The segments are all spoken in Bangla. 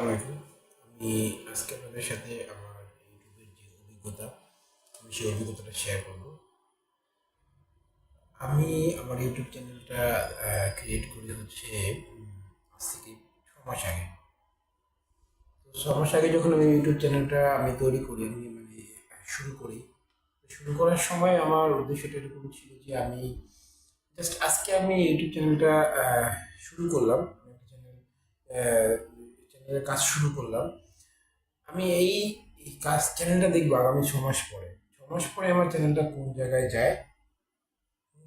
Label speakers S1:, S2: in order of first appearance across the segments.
S1: আমি আজকে আপনাদের সাথে আমার ইউটিউবের যে অভিজ্ঞতা, আমি সেই অভিজ্ঞতাটা শেয়ার করব। আমি আমার ইউটিউব চ্যানেলটা ক্রিয়েট করি হচ্ছে আজ থেকে ছ মাস আগে। ছ মাস আগে যখন আমি ইউটিউব চ্যানেলটা আমি তৈরি করি, আমি মানে শুরু করি, শুরু করার সময় আমার উদ্দেশ্যটা এরকম ছিল যে আমি জাস্ট আজকে আমি ইউটিউব চ্যানেলটা শুরু করলাম। চ্যানেল কাজ শুরু করলাম। আমি এই কাজ চ্যানেলটা দেখব আগামী ছ মাস পরে। ছ মাস পরে আমার চ্যানেলটা কোন জায়গায় যায়?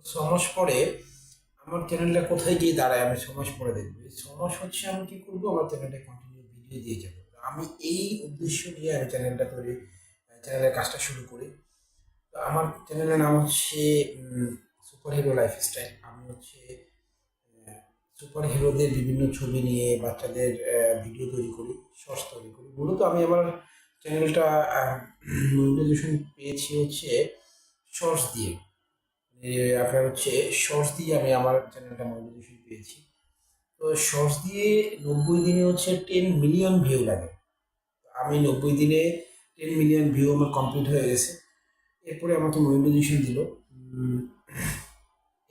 S1: ছ মাস পরে আমার চ্যানেলটা কোথায় গিয়ে দাঁড়ায় আমি ছ মাস পরে দেখব। এই ছ মাস হচ্ছে আমি কী করব? আমার চ্যানেলটা কন্টিনিউ ভিডিও দিয়ে যাব। আমি এই উদ্দেশ্য নিয়ে আমি চ্যানেলটা তৈরি চ্যানেলের কাজটা শুরু করি। তো আমার চ্যানেলের নাম হচ্ছে সুপার হিরো লাইফস্টাইল আমি হচ্ছে সুপার হিরোদের বিভিন্ন ছবি নিয়ে বাচ্চাদের ভিডিও তৈরি করি শর্টস তৈরি করি। মূলত আমি আমার চ্যানেলটা মনিটাইজেশন পেয়েছি হচ্ছে শর্টস দিয়ে। আপনার হচ্ছে শর্টস দিয়ে আমি আমার চ্যানেলটা মনিটাইজেশন পেয়েছি। তো শর্টস দিয়ে নব্বই দিনে হচ্ছে টেন মিলিয়ন ভিউ লাগে। আমি নব্বই দিনে টেন মিলিয়ন ভিউ আমার কমপ্লিট হয়ে গেছে। এরপরে আমাকে মনিটাইজেশন দিল।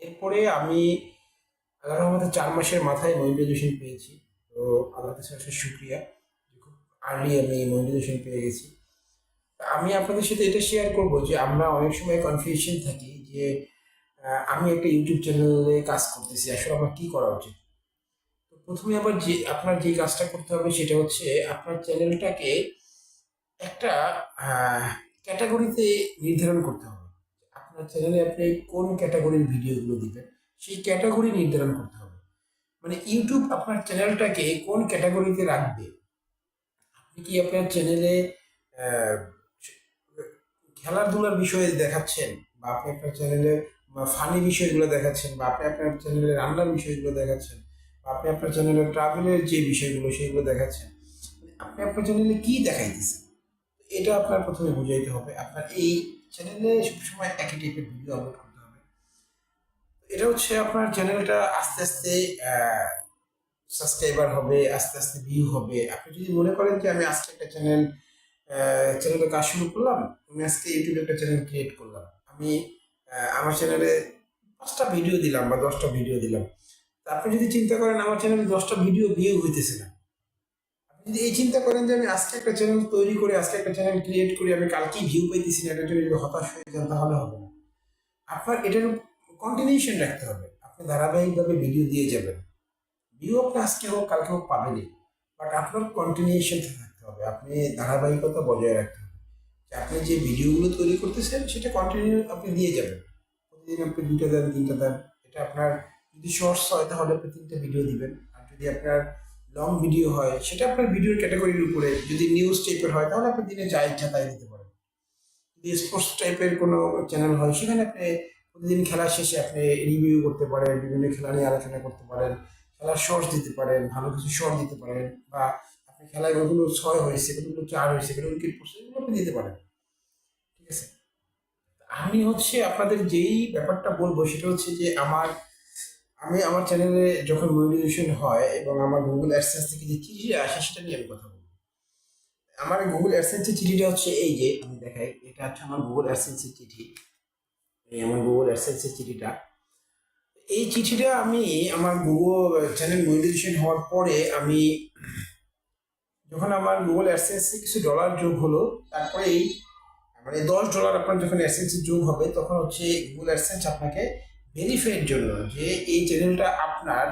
S1: এরপরে আমি আল্লাহর রহমতে চার মাসের মাথায় মনিটাইজেশন পেয়েছি। তো আল্লাহ কাছে অশেষ শুক্রিয়া যে খুব আর্লি আমি মনিটাইজেশন পেয়ে গেছি। আমি আপনাদের সাথে এটা শেয়ার করব যে আমরা অনেক সময় কনফিউশন থাকি যে আমি একটা ইউটিউব চ্যানেলে কাজ করতেছি, আসলে আমার কী করা উচিত? তো প্রথমে আবার যে, আপনার যে কাজটা করতে হবে সেটা হচ্ছে আপনার চ্যানেলটাকে একটা ক্যাটাগরিতে নির্ধারণ করতে হবে। আপনার চ্যানেলে আপনি কোন ক্যাটাগরির ভিডিওগুলো দিবেন? সেই ক্যাটাগরি নির্ধারণ করতে হবে। মানে ইউটিউব আপনার চ্যানেলটাকে কোন ক্যাটাগরিতে রাখবে? আপনি কি আপনার চ্যানেলে খেলাধুলার বিষয়ে দেখাচ্ছেন? বা আপনি আপনার চ্যানেলে ফানি বিষয়গুলো দেখাচ্ছেন? বা আপনি আপনার চ্যানেলে রান্নার বিষয়গুলো দেখাচ্ছেন? বা আপনি আপনার চ্যানেলে ট্রাভেলের যে বিষয়গুলো, সেগুলো দেখাচ্ছেন? মানে আপনি আপনার চ্যানেলে কী দেখাইতেছেন? এটা আপনার প্রথমে বুঝাইতে হবে। আপনার এই চ্যানেলে সবসময় একই টাইপের ভিডিও আপলোড এটা হচ্ছে আপনার চ্যানেলটা আস্তে আস্তে সাবস্ক্রাইবার হবে, আস্তে আস্তে ভিউ হবে। আপনি যদি মনে করেন যে আমি আজকে একটা চ্যানেল চ্যানেলে কাজ শুরু করলাম, আমি আজকে ইউটিউবে একটা চ্যানেল ক্রিয়েট করলাম। আমি আমার চ্যানেলে পাঁচটা ভিডিও দিলাম বা দশটা ভিডিও দিলাম। আপনি যদি চিন্তা করেন আমার চ্যানেলে দশটা ভিডিও ভিউ হইতেছে না। আপনি যদি এই চিন্তা করেন যে আমি আজকে একটা চ্যানেল তৈরি করে, আজকে একটা চ্যানেল ক্রিয়েট করি আমি কালকেই ভিউ পাইতেছি না জন্য যদি হতাশ হয়ে যান, তাহলে হবে না। আপনার এটার কন্টিনিউশন রাখতে হবে। আপনি ধারাবাহিকভাবে ভিডিও দিয়ে যাবেন। ভিউ আপনি আজকে হোক কালকে হোক পাবেনই বাট আপনার কন্টিনিউশন থাকতে হবে। আপনি ধারাবাহিকতা বজায় রাখতে হবে। যে আপনি যে ভিডিওগুলো তৈরি করতেছেন, সেটা কন্টিনিউ আপনি দিয়ে যাবেন। প্রতিদিন আপনি দুটো দেন, তিনটা দেন। এটা আপনার যদি শর্টস হয়, তাহলে আপনি তিনটা ভিডিও দিবেন। আর যদি আপনার লং ভিডিও হয়, সেটা আপনার ভিডিওর ক্যাটাগরির উপরে। যদি নিউজ টাইপের হয়, তাহলে আপনি দিনে যা ইচ্ছা তাই দিতে পারেন। যদি স্পোর্টস টাইপের কোনো চ্যানেল হয়, সেখানে আপনি প্রতিদিন খেলা শেষে আপনি রিভিউ করতে পারেন, বিভিন্ন খেলা নিয়ে আলোচনা করতে পারেন, খেলার শর্টস দিতে পারেন, ভালো কিছু শর্ট দিতে পারেন বা আপনি খেলায় কতগুলো ছয় হয়েছে, কতগুলো চার হয়েছে, কতগুলো উইকেট পড়ছে, এগুলো আপনি দিতে পারেন। ঠিক আছে? আমি হচ্ছে আপনাদের যেই ব্যাপারটা বলব সেটা হচ্ছে যে আমার, আমি আমার চ্যানেলে যখন মনিটাইজেশন হয় এবং আমার গুগল অ্যাডসেন্স থেকে যে চিঠিটা আসে সেটা নিয়ে আমি কথা বলব। আমার গুগল অ্যাডসেন্সের চিঠিটা হচ্ছে এই যে, আমি দেখাই, এটা হচ্ছে আমার গুগল অ্যাডসেন্সের চিঠি। আমার গুগল অ্যাডসেন্সের চিঠিটা। এই চিঠিটা আমি আমার গুগল চ্যানেল মনিটাইজেশন হওয়ার পরে আমি যখন আমার গুগল অ্যাডসেন্সে কিছু ডলার যোগ হলো তারপরে এই মানে দশ ডলার আপনার যখন অ্যাডসেন্সে যোগ হবে, তখন হচ্ছে গুগল অ্যাডসেন্স আপনাকে ভেরিফাইয়ের জন্য যে এই চ্যানেলটা আপনার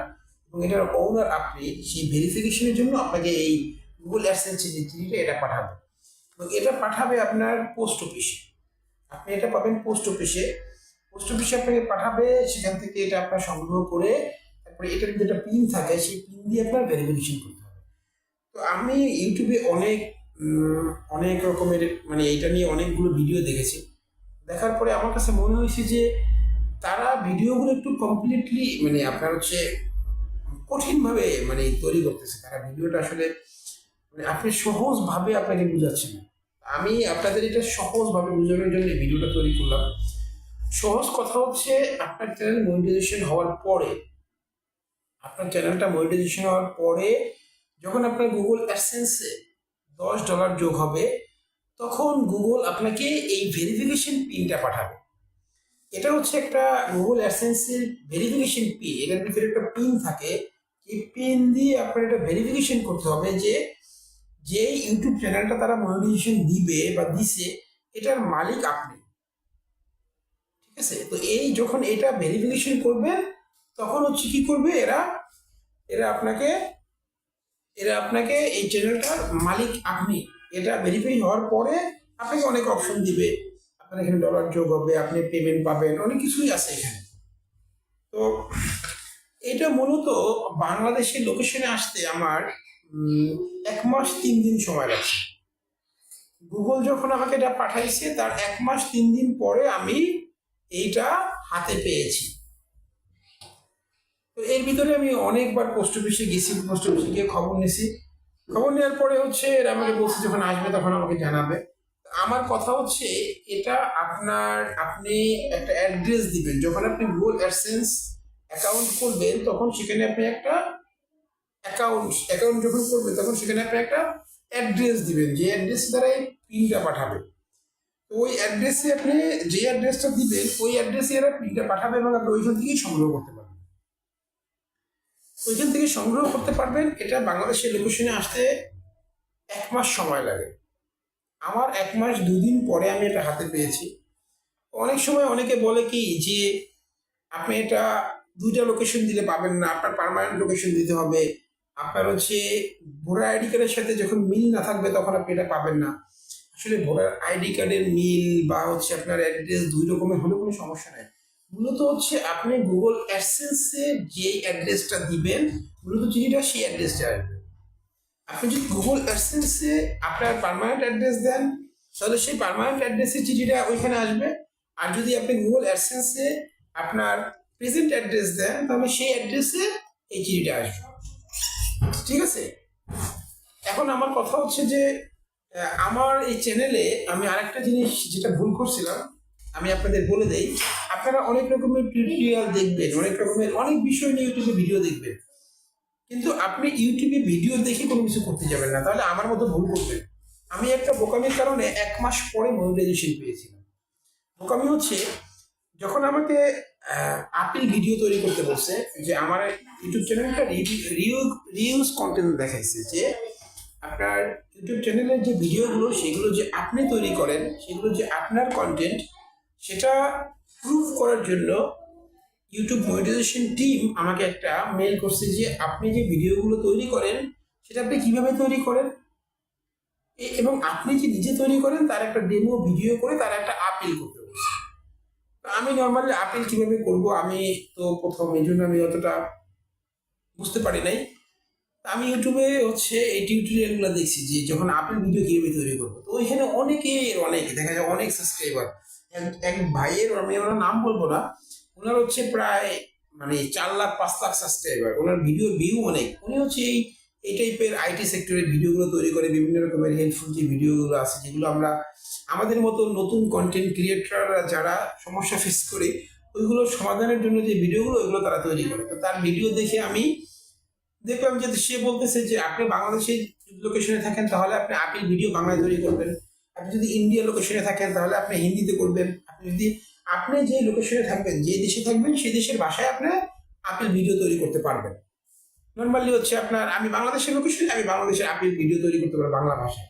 S1: এবং এটার ওনার আপনি সেই ভেরিফিকেশনের জন্য আপনাকে এই গুগল অ্যাডসেন্সের যে চিঠিটা, এটা পাঠাবে। এবং এটা পাঠাবে আপনার পোস্ট অফিসে আপনি এটা পাবেন পোস্ট অফিসে পোস্ট অফিসে আপনাকে পাঠাবে, সেখান থেকে এটা আপনার সংগ্রহ করে তারপরে এটার যেটা পিন থাকে, সেই পিন দিয়ে আপনার ভেরিফিকেশন করতে হবে। তো আমি ইউটিউবে অনেক অনেক রকমের মানে এইটা নিয়ে অনেকগুলো ভিডিও দেখেছি। দেখার পরে আমার কাছে মনে হয়েছে যে তারা ভিডিওগুলো একটু কমপ্লিটলি মানে আপনার হচ্ছে কঠিনভাবে মানে তৈরি করতেছে। তারা ভিডিওটা আসলে মানে আপনি সহজভাবে আপনাকে বুঝাচ্ছেন না। আমি আপনাদের এটা সহজভাবে বোঝানোর জন্য ভিডিওটা তৈরি করলাম। সহজ কথা হচ্ছে আপনার চ্যানেল মনিটাইজেশন হওয়ার পরে, আপনার চ্যানেলটা মনিটাইজেশন হওয়ার পরে যখন আপনার গুগল অ্যাডসেন্সে দশ ডলার যোগ হবে, তখন গুগল আপনাকে এই ভেরিফিকেশন পিনটা পাঠাবে। এটা হচ্ছে একটা গুগল অ্যাডসেন্সের ভেরিফিকেশন পিন এটার ভিতরে একটা পিন থাকে। এই পিন দিয়ে আপনার এটা ভেরিফিকেশন করতে হবে যে যে ইউটিউব চ্যানেলটা তারা মনিটাইজেশন দিবে বা দিছে, এটার মালিক আপনি। আছে? তো এই যখন এটা ভেরিফিকেশন করবে, তখন হচ্ছে কি করবে এরা? এরা আপনাকে এরা আপনাকে এই চ্যানেলটার মালিক আপনি। এটা ভেরিফাই হওয়ার পরে আপনাকে অনেক অপশন দিবে। আপনার এখানে ডলার যোগ হবে, আপনি পেমেন্ট পাবেন, অনেক কিছুই আছে এখানে। তো এটা মূলত বাংলাদেশের লোকেশনে আসতে আমার এক মাস তিন দিন সময় লাগছে। গুগল যখন আমাকে এটা পাঠাইছে, তার এক মাস তিন দিন পরে আমি এইটা হাতে পেয়েছি। তো এর ভিতরে আমি অনেকবার পোস্ট অফিসে গেছি পোস্ট অফিসে গিয়ে খবর নিয়েছি খবর নেওয়ার পরে হচ্ছে এরা আমাকে বলছে, যখন আসবে তখন আমাকে জানাবে। আমার কথা হচ্ছে, এটা আপনার, আপনি একটা অ্যাড্রেস দিবেন। যখন আপনি গুগল অ্যাডসেন্স অ্যাকাউন্ট করবেন, তখন সেখানে আপনি একটা অ্যাকাউন্ট অ্যাকাউন্ট যখন করবেন, তখন সেখানে আপনি একটা অ্যাড্রেস দিবেন। যে অ্যাড্রেস দ্বারা এই পিনটা পাঠাবে। ওই অ্যাড্রেসে আপনি যে অ্যাড্রেসটা দিবেন, ওই অ্যাড্রেসে এরা পিনটা পাঠাবে এবং আপনি ওইখান থেকেই সংগ্রহ করতে পারবেন। ওইখান থেকে সংগ্রহ করতে পারবেন। এটা বাংলাদেশের লোকেশনে আসতে এক মাস সময় লাগে। আমার এক মাস দুদিন পরে আমি এটা হাতে পেয়েছি। অনেক সময় অনেকে বলে কি যে, আপনি এটা দুইটা লোকেশন দিলে পাবেন না, আপনার পার্মানেন্ট লোকেশন দিতে হবে। আপনার হচ্ছে ভোটার আইডি কার্ডের সাথে যখন মিল না থাকবে তখন আপনি এটা পাবেন না। আসলে ভোটার আইডি কার্ডের মিল বা হচ্ছে আপনার অ্যাড্রেস দুই রকমের হলে কোনো সমস্যা নেই। মূলত হচ্ছে আপনি গুগল অ্যাডসেন্সে যে অ্যাড্রেসটা দিবেন, মূলত চিঠিটা সেই অ্যাড্রেসটা আসবে। আপনি যদি গুগল অ্যাডসেন্সে আপনার পার্মানেন্ট অ্যাড্রেস দেন, তাহলে সেই পার্মানেন্ট অ্যাড্রেসের চিঠিটা ওইখানে আসবে। আর যদি আপনি গুগল অ্যাডসেন্সে আপনার প্রেজেন্ট অ্যাড্রেস দেন, তাহলে সেই অ্যাড্রেসে এই চিঠিটা আসবে। ঠিক আছে? এখন আমার কথা হচ্ছে যে আমার এই চ্যানেলে আমি আরেকটা জিনিস যেটা ভুল করছিলাম, আমি আপনাদের বলে দেই, আপনারা অনেক রকমের টিউটোরিয়াল দেখবেন, অনেক রকমের, অনেক বিষয় নিয়ে ইউটিউবে ভিডিও দেখবেন। কিন্তু আপনি ইউটিউবে ভিডিও দেখে কোনো কিছু করতে যাবেন না, তাহলে আমার মতো ভুল করবেন। আমি একটা বোকামির কারণে এক মাস পরে মনিটাইজেশন পেয়েছিলাম। বোকামি হচ্ছে, যখন আমাকে আপিল ভিডিও তৈরি করতে বলছে, যে আমার ইউটিউব চ্যানেলটা রিউ রিউজ কন্টেন্ট দেখাইছে, যে আপনার ইউটিউব চ্যানেলের যে ভিডিওগুলো সেগুলো যে আপনি তৈরি করেন, সেগুলো যে আপনার কন্টেন্ট সেটা প্রুভ করার জন্য ইউটিউব মনিটাইজেশন টিম আমাকে একটা মেল করছে যে, আপনি যে ভিডিওগুলো তৈরি করেন, সেটা আপনি কীভাবে তৈরি করেন? এবং আপনি যে নিজে তৈরি করেন, তার একটা ডেমো ভিডিও করে তার একটা আপিল করতে বলছে। আমি নর্মালি আপিল কীভাবে করব, আমি তো প্রথম, এই জন্য আমি অতটা বুঝতে পারি নাই। আমি ইউটিউবে হচ্ছে এই টিউটোরিয়ালগুলো দেখছি যে যখন আপিল ভিডিও কীভাবে তৈরি করব তো ওইখানে অনেকের অনেক, দেখা যায় অনেক সাবস্ক্রাইবার এক ভাইয়ের, আমি ওনার নাম বলব না, ওনার হচ্ছে প্রায় মানে চার লাখ, পাঁচ লাখ সাবস্ক্রাইবার ওনার ভিডিওর ভিউ অনেক। উনি হচ্ছে এই এই টাইপের আইটি সেক্টরের ভিডিওগুলো তৈরি করে, বিভিন্ন রকমের হেল্পফুল যে ভিডিওগুলো আছে, যেগুলো আমরা আমাদের মতো নতুন কন্টেন্ট ক্রিয়েটররা যারা সমস্যা ফেস করে, ওইগুলো সমাধানের জন্য যে ভিডিওগুলো ওইগুলো তারা তৈরি করে। তো তার ভিডিও দেখে আমি দেখলাম যে সে বলতেছে যে আপনি বাংলাদেশের লোকেশনে থাকেন, তাহলে আপনি আপিল ভিডিও বাংলায় তৈরি করবেন। আপনি যদি ইন্ডিয়া লোকেশনে থাকেন, তাহলে আপনি হিন্দিতে করবেন। আপনি যদি, আপনি যে লোকেশনে থাকবেন, যে দেশে থাকবেন, সেই দেশের ভাষায় আপনি আপিল ভিডিও তৈরি করতে পারবেন। নর্মালি হচ্ছে আপনার, আমি বাংলাদেশের লোকেশনে আমি বাংলাদেশের আপিল ভিডিও তৈরি করতে পারব বাংলা ভাষায়।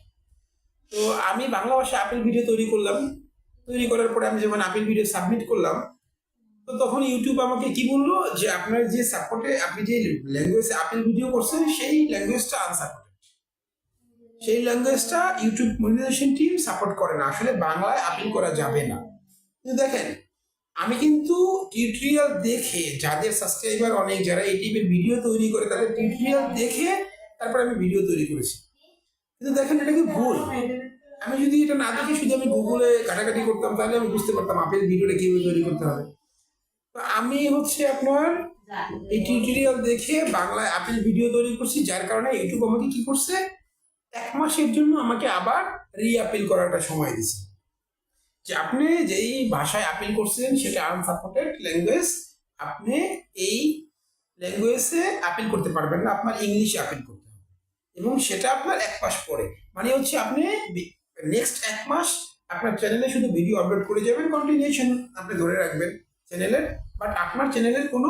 S1: তো আমি বাংলা ভাষায় আপিল ভিডিও তৈরি করলাম। তৈরি করার পরে আমি যখন আপিল ভিডিও সাবমিট করলাম তো তখন ইউটিউব আমাকে কি বলল যে আপনার যে সাপোর্টে আপনি যে ল্যাঙ্গুয়েজে আপিল ভিডিও করছেন, সেই ল্যাঙ্গুয়েজটা আনসাপোর্টেড সেই ল্যাঙ্গুয়েজটা ইউটিউব মনিটাইজেশন টিম সাপোর্ট করে না। আসলে বাংলায় আপিল করা যাবে না। কিন্তু দেখেন, আমি কিন্তু টিউটোরিয়াল দেখে যাদের সাবস্ক্রাইবার অনেক, যারা এই টাইপের ভিডিও তৈরি করে, তাদের টিউটোরিয়াল দেখে তারপর আমি ভিডিও তৈরি করেছি। কিন্তু দেখেন, এটা কি ভুল? আমি যদি এটা না দেখে শুধু আমি গুগলে কাটাকাটি করতাম, তাহলে আমি বুঝতে পারতাম আপেল ভিডিওটা কীভাবে তৈরি করতে হবে। আমি হচ্ছে আপনার এই টিউটোরিয়াল দেখে বাংলায় আপেল ভিডিও তৈরি করছি, যার কারণে ইউটিউব আমাকে কি করছে? এক মাসের জন্য আমাকে আবার রি আপিল করাটা সময় দিছে। যে আপনি যেই ভাষায় আপিল করছেন সেটা আনসাপোর্টেড ল্যাঙ্গুয়েজ আপনি এই ল্যাঙ্গুয়েজে আপিল করতে পারবেন না, আপনার ইংলিশে আপিল করতে হবে। এবং সেটা আপনার এক মাস পরে। মানে হচ্ছে আপনি নেক্সট এক মাস আপনার চ্যানেলে শুধু ভিডিও আপলোড করে যাবেন কন্টিনিউশন আপনি ধরে রাখবেন। চ্যানেলের বাট আপনার চ্যানেলের কোনো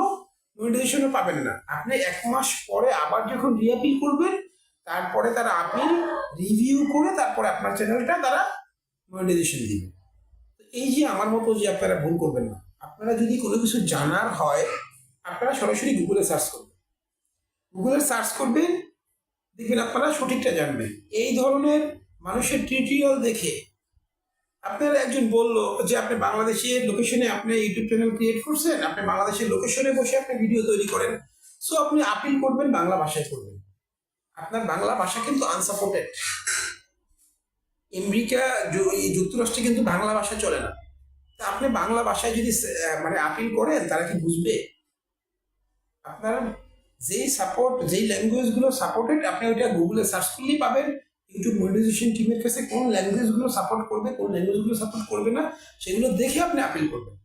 S1: মনিটাইজেশনও পাবেন না। আপনি এক মাস পরে আবার যখন রিঅ্যাপিল করবেন, তারপরে তারা আপিল রিভিউ করে তারপরে আপনার চ্যানেলটা তারা মনিটাইজেশন দিবে। তো এই যে আমার মতো যে আপনারা ভুল করবেন না, আপনারা যদি কোনো কিছু জানার হয়, আপনারা সরাসরি গুগলে সার্চ করবেন। গুগলে সার্চ করবেন, দেখবেন আপনারা সঠিকটা জানবেন। এই ধরনের মানুষের টিউটোরিয়াল দেখে আপনার একজন বলল যে আপনি বাংলাদেশের লোকেশনে আপনি ইউটিউব চ্যানেল ক্রিয়েট করছেন, আপনি বাংলাদেশের লোকেশনে বসে আপনি ভিডিও তৈরি করেন। সো আপনি আপিল করবেন, বাংলা ভাষায় করবেন। আপনার বাংলা ভাষা কিন্তু আনসাপোর্টেড আমেরিকা যুক্তরাষ্ট্রে কিন্তু বাংলা ভাষা চলে না। তা আপনি বাংলা ভাষায় যদি মানে আপিল করেন, তারা কি বুঝবে? আপনার যেই সাপোর্ট যেই ল্যাঙ্গুয়েজগুলো সাপোর্টেড আপনি ওইটা গুগলে সার্চ করলেই পাবেন। ইউটিউব মনিটাইজেশন টিমের কাছে কোন ল্যাঙ্গুয়েজগুলো সাপোর্ট করবে, কোন ল্যাঙ্গুয়েজগুলো সাপোর্ট করবে না, সেগুলো দেখে আপনি আপিল করবেন।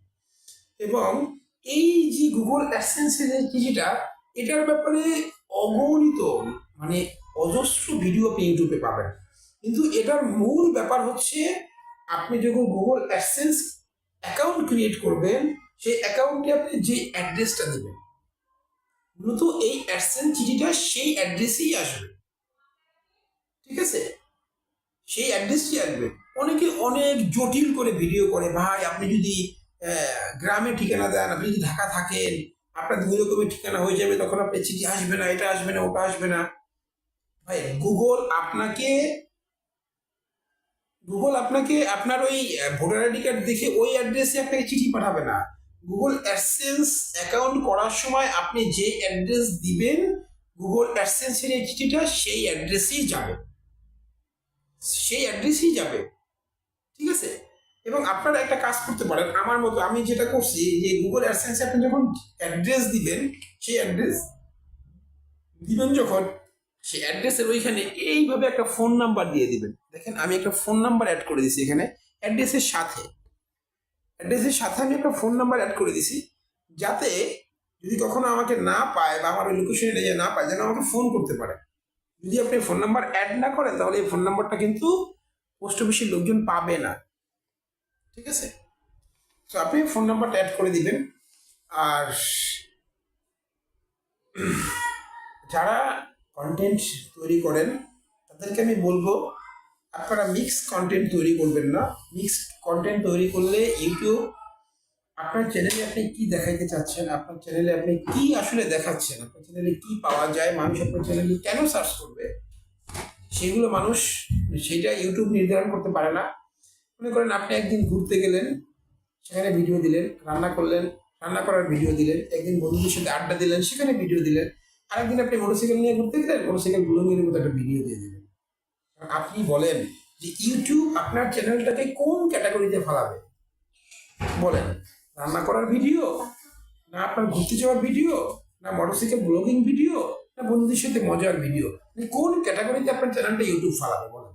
S1: এবং এই যে গুগল অ্যাডসেন্সের যে চিঠিটা, এটার ব্যাপারে অগণিত মানে অজস্র ভিডিও আপনি ইউটিউবে পাবেন। কিন্তু এটার মূল ব্যাপার হচ্ছে, আপনি যখন গুগল অ্যাডসেন্স অ্যাকাউন্ট ক্রিয়েট করবেন, সেই অ্যাকাউন্টে আপনি যে অ্যাড্রেসটা দেবেন, মূলত এই অ্যাডসেন্স চিঠিটা সেই অ্যাড্রেসেই আসবে। ঠিক আছে? সেই অ্যাড্রেসটি আসবে অনেকে অনেক জটিল করে ভিডিও করে, ভাই, আপনি যদি গ্রামে ঠিকানা দেন, আপনি যদি ঢাকা থাকেন, আপনার দুই রকমের ঠিকানা হয়ে যাবে, তখন আপনার চিঠি আসবে না, এটা আসবে না, ওটা আসবে না। ভাই গুগল আপনাকে গুগল আপনাকে আপনার ওই ভোটার আইডি কার্ড দেখে ওই অ্যাড্রেসে আপনাকে চিঠি পাঠাবে না। গুগল অ্যাডসেন্স অ্যাকাউন্ট করার সময় আপনি যে অ্যাড্রেস দিবেন গুগল অ্যাডসেন্সের এই চিঠিটা সেই অ্যাড্রেসেই যাবে। সেই অ্যাড্রেসেই যাবে। ঠিক আছে? এবং আপনারা একটা কাজ করতে পারেন। আমার মতো আমি যেটা করছি, যে গুগল অ্যাডসেন্সে আপনি যখন অ্যাড্রেস দিবেন, সেই অ্যাড্রেস দিবেন যখন, সেই অ্যাড্রেসের ওইখানে এইভাবে একটা ফোন নাম্বার দিয়ে দিবেন। দেখেন, আমি একটা ফোন নাম্বার অ্যাড করে দিছি এখানে। অ্যাড্রেসের সাথে। অ্যাড্রেসের সাথে আমি একটা ফোন নাম্বার অ্যাড করে দিছি, যাতে যদি কখনো আমাকে না পায় বা আমার ওই লোকেশনে না পায়, যেন আমাকে ফোন করতে পারে। যদি আপনি ফোন নাম্বার অ্যাড না করেন, তাহলে এই ফোন নাম্বারটা কিন্তু পোস্ট অফিসের লোকজন পাবে না। ঠিক আছে? তো আপনি ফোন নাম্বারটা অ্যাড করে দিবেন। আর যারা কন্টেন্ট তৈরি করেন, তাদেরকে আমি বলব, আপনারা মিক্স কন্টেন্ট তৈরি করবেন না। মিক্স কন্টেন্ট তৈরি করলে ইউটিউব আপনার চ্যানেলে আপনি কি দেখাইতে চাচ্ছেন? আপনার চ্যানেলে আপনি কি আসলে দেখাচ্ছেন? আপনার চ্যানেলে কি পাওয়া যায়? মানুষ আপনার চ্যানেলে কেন সার্চ করবে? সেগুলো মানুষ সেটা ইউটিউব নির্ধারণ করতে পারে না। মনে করেন আপনি একদিন ঘুরতে গেলেন, সেখানে ভিডিও দিলেন, রান্না করলেন, রান্না করার ভিডিও দিলেন, একদিন বন্ধুদের সাথে আড্ডা দিলেন, সেখানে ভিডিও দিলেন। আরেকদিন আপনি মোটরসাইকেল নিয়ে ঘুরতে গেলেন মোটরসাইকেল ব্লগিংয়ের মতো একটা ভিডিও দিয়ে দিলেন। আপনি বলেন যে ইউটিউব আপনার চ্যানেলটাকে কোন ক্যাটাগরিতে ফেলাবে? বলেন। রান্না করার ভিডিও? না আপনার ঘুরতে যাওয়ার ভিডিও? না মোটরসাইকেল ব্লগিং ভিডিও? না বন্ধুদের সাথে মজার ভিডিও? মানে কোন ক্যাটাগরিতে আপনার চ্যানেলটা ইউটিউব ফেলাবে বলেন?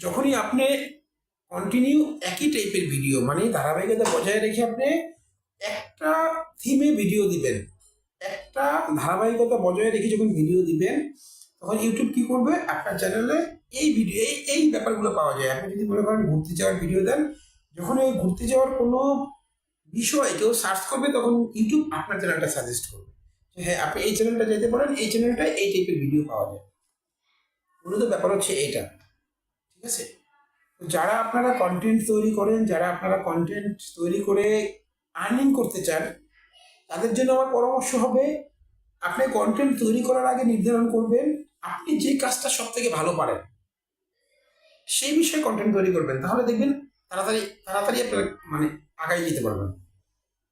S1: যখনই আপনি কন্টিনিউ একই টাইপের ভিডিও মানে ধারাবাহিকতা বজায় রেখে আপনি একটা থিমে ভিডিও দিবেন, একটা ধারাবাহিকতা বজায় রেখে যখন ভিডিও দিবেন, তখন ইউটিউব কি করবে? আপনার চ্যানেলে এই ভিডিও এই এই ব্যাপারগুলো পাওয়া যায়। আপনি যদি মনে করেন ঘুরতে যাওয়ার ভিডিও দেন যখন ওই ঘুরতে যাওয়ার কোনো বিষয় কেউ সার্চ করবে, তখন ইউটিউব আপনার চ্যানেলটা সাজেস্ট করবে। হ্যাঁ আপনি এই চ্যানেলটা যেতে পারেন, এই চ্যানেলটায় এই টাইপের ভিডিও পাওয়া যায়। মূলত ব্যাপার হচ্ছে এইটা ঠিক আছে? তো যারা আপনারা কন্টেন্ট তৈরি করেন, যারা আপনারা কন্টেন্ট তৈরি করে আর্নিং করতে চান, তাদের জন্য আমার পরামর্শ হবে, আপনি কন্টেন্ট তৈরি করার আগে নির্ধারণ করবেন, আপনি যে কাজটা সব থেকে ভালো পারেন, সেই বিষয়ে কন্টেন্ট তৈরি করবেন। তাহলে দেখবেন তাড়াতাড়ি তাড়াতাড়ি আপনার মানে আগাই যেতে পারবেন।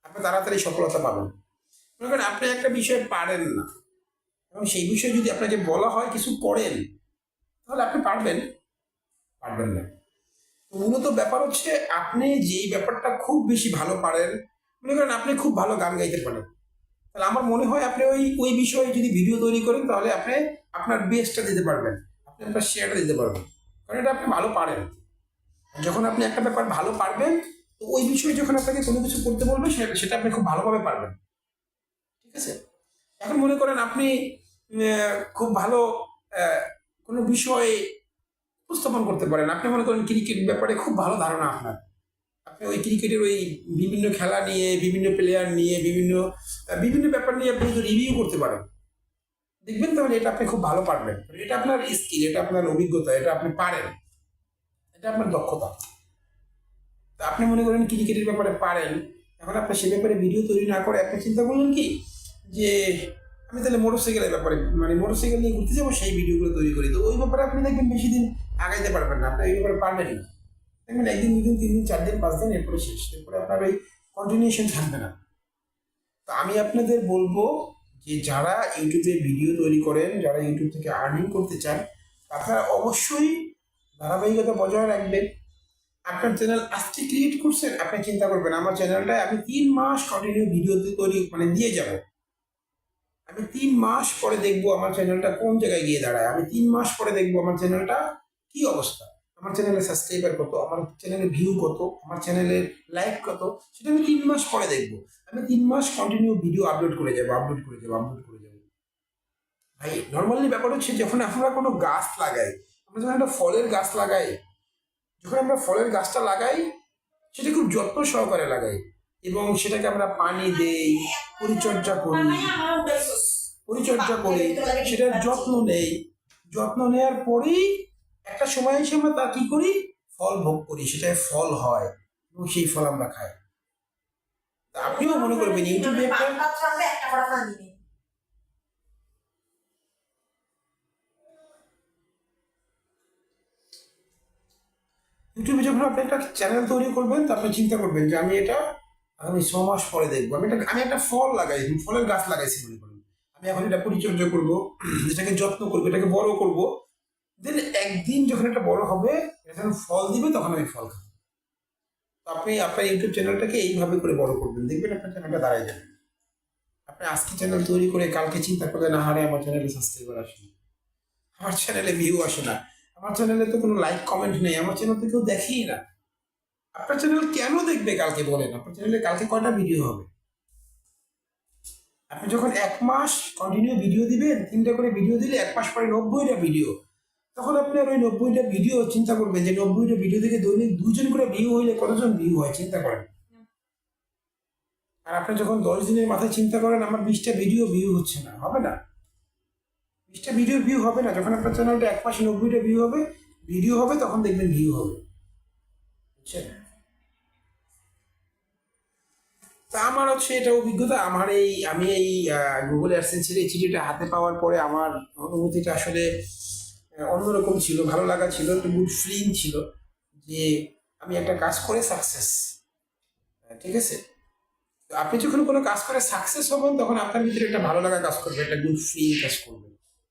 S1: আপনি তাড়াতাড়ি সফলতা পাবেন। মনে করেন, আপনি একটা বিষয় পারেন না। এবং সেই বিষয়ে যদি আপনাকে বলা হয়, কিছু করেন, তাহলে আপনি পারবেন। পারবেন না। মূলত ব্যাপার হচ্ছে, আপনি যেই ব্যাপারটা খুব বেশি ভালো পারেন, মনে করেন আপনি খুব ভালো গান গাইতে পারেন। তাহলে আমার মনে হয় আপনি ওই ওই বিষয়ে যদি ভিডিও তৈরি করেন, তাহলে আপনি আপনার বেস্টটা দিতে পারবেন। আপনি আপনার শেয়ারটা দিতে পারবেন। কারণ এটা আপনি ভালো পারেন। যখন আপনি একটা ব্যাপার ভালো পারবেন, তো ওই বিষয়ে যখন আপনাকে কোনো কিছু করতে বলবে সেটা আপনি খুব ভালোভাবে পারবেন। ঠিক আছে? এখন মনে করেন আপনি খুব ভালো কোনো বিষয়ে উপস্থাপন করতে পারেন। আপনি মনে করেন ক্রিকেট ব্যাপারে খুব ভালো ধারণা আপনার। আপনি ওই ক্রিকেটের ওই বিভিন্ন খেলা নিয়ে, বিভিন্ন প্লেয়ার নিয়ে, বিভিন্ন বিভিন্ন ব্যাপার নিয়ে আপনি যদি রিভিউ করতে পারেন, দেখবেন তাহলে এটা আপনি খুব ভালো পারবেন। এটা আপনার স্কিল এটা আপনার অভিজ্ঞতা, এটা আপনি পারেন। এটা আপনার দক্ষতা। তা আপনি মনে করেন ক্রিকেটের ব্যাপারে পারেন? এখন আপনি সে ব্যাপারে ভিডিও তৈরি না করে আপনি চিন্তা করলেন কি? যে আমি তাহলে মোটরসাইকেলের ব্যাপারে মানে মোটরসাইকেল নিয়ে ঘুরতে যাব, সেই ভিডিওগুলো তৈরি করি তো ওই ব্যাপারে আপনি দেখবেন বেশি দিন আগাইতে পারবেন না। আপনি ওই ব্যাপারে পারবেন না দেখবেন একদিন, দুদিন তিন দিন চার দিন পাঁচ দিন এরপরে শেষ। এরপরে আপনার ওই কন্টিনিউশন থাকবে না। তো আমি আপনাদের বলব যে যারা ইউটিউবে ভিডিও তৈরি করেন, যারা ইউটিউব থেকে আর্নিং করতে চান আপনারা অবশ্যই ধারাবাহিকতা বজায় রাখবেন। আপনার চ্যানেল আজকে ক্রিয়েট করছেন, আপনি চিন্তা করবেন, আমার চ্যানেলটায় আমি তিন মাস কন্টিনিউ ভিডিও তৈরি মানে দিয়ে যাব। আমি তিন মাস পরে দেখব আমার চ্যানেলটা কোন জায়গায় গিয়ে দাঁড়ায়। আমি তিন মাস পরে দেখব আমার চ্যানেলটা কি অবস্থা। আমার চ্যানেলে সাবস্ক্রাইবার কত, আমার চ্যানেলে ভিউ কত, আমার চ্যানেলের লাইক কত, সেটা আমি তিন মাস পরে দেখব। আমি তিন মাস কন্টিনিউ ভিডিও আপলোড করে যাব আপলোড করে যাব আপলোড করে যাব। ভাই নর্মালি ব্যাপার হচ্ছে যখন আমরা কোনো গাছ লাগাই আমরা যখন একটা ফলের গাছ লাগাই, যখন আমরা ফলের গাছটা লাগাই, সেটা খুব যত্ন সহকারে লাগাই এবং সেটাকে আমরা পানি দেই, পরিচর্যা করি পরিচর্যা করি, সেটার যত্ন নেই। যত্ন নেওয়ার পরেই একটা সময় এসে আমরা তা কি করি? ফল ভোগ করি, সেটায় ফল হয় এবং সেই ফল আমরা খাই। আপনিও মনে করবেন, ইউটিউবে একটা ইউটিউবে যখন আপনি একটা চ্যানেল তৈরি করবেন, তো আপনি চিন্তা করবেন যে আমি এটা আগামী ছ মাস পরে দেখব। আমি এটা আমি একটা ফল লাগাই, ফলের গাছ লাগাইছি মনে করেন। আমি এখন এটা পরিচর্যা করব, এটাকে যত্ন করব, এটাকে বড় করব। দেন একদিন যখন এটা বড় হবে, এটা ফল দিবে, তখন আমি ফল খাব। আপনি আপনার ইউটিউব চ্যানেলটাকে এইভাবে করে বড় করবেন। দেখবেন আপনার চ্যানেলটা দাঁড়ায় যাবে। আপনি আজকে চ্যানেল তৈরি করে কালকে চিন্তা করলেন আহারে আমার চ্যানেলে সাবস্ক্রাইবার আসে না আমার চ্যানেলে ভিউ আসে না। আমার চ্যানেলে তো কোনো লাইক কমেন্ট নেই, আমার চ্যানেল তো কেউ দেখেই না। আপনার চ্যানেল কেন দেখবে কালকে বলেন? আপনার চ্যানেলে কালকে কয়টা ভিডিও হবে? আপনি যখন এক মাস কন্টিনিউ ভিডিও দিবেন, তিনটা করে ভিডিও দিলে এক মাস পরে নব্বইটা ভিডিও তখন আপনার ওই নব্বইটা ভিডিও চিন্তা করবেন যে নব্বইটা ভিডিও থেকে দৈনিক দুজন করে ভিউ হইলে কতজন ভিউ হয়, চিন্তা করেন। আর আপনি যখন দশ দিনের মাথায় চিন্তা করেন, আমার বিশটা ভিডিও ভিউ হচ্ছে না, হবে না? বিশটা ভিডিও ভিউ হবে না। যখন আপনার চ্যানেলটা এক মাসে নব্বইটা ভিউ হবে ভিডিও হবে, তখন দেখবেন ভিউ হবে। বুঝছেন? তা আমার হচ্ছে এটা অভিজ্ঞতা। আমার এই, আমি এই গুগল অ্যাডসেন্সের এই চিঠিটা হাতে পাওয়ার পরে আমার অনুভূতিটা আসলে অন্যরকম ছিল, ভালো লাগা ছিল, একটু গুড ফিলিং ছিল যে আমি একটা কাজ করে সাকসেস ঠিক আছে? আপনি যখন কোনো কাজ করে সাকসেস হবেন, তখন আপনার ভিতরে একটা ভালো লাগা কাজ করবে, একটা গুড ফিলিং কাজ করবে।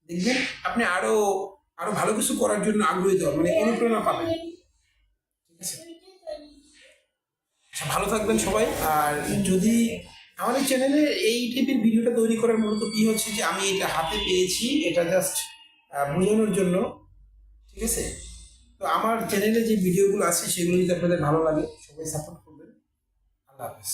S1: দেখবেন আপনি আরও আরও ভালো কিছু করার জন্য আগ্রহী হবেন, মানে অনুপ্রেরণা পাবেন। ঠিক আছে? আচ্ছা, ভালো থাকবেন সবাই। আর যদি আমাদের চ্যানেলে এই টাইপের ভিডিওটা তৈরি করার মূলত কি হচ্ছে যে আমি এটা হাতে পেয়েছি এটা জাস্ট বোঝানোর জন্য ঠিক আছে? তো আমার চ্যানেলে যে ভিডিওগুলো আছে সেগুলো যদি আপনাদের ভালো লাগে সবাই সাপোর্ট করবেন। আল্লাহ হাফেজ।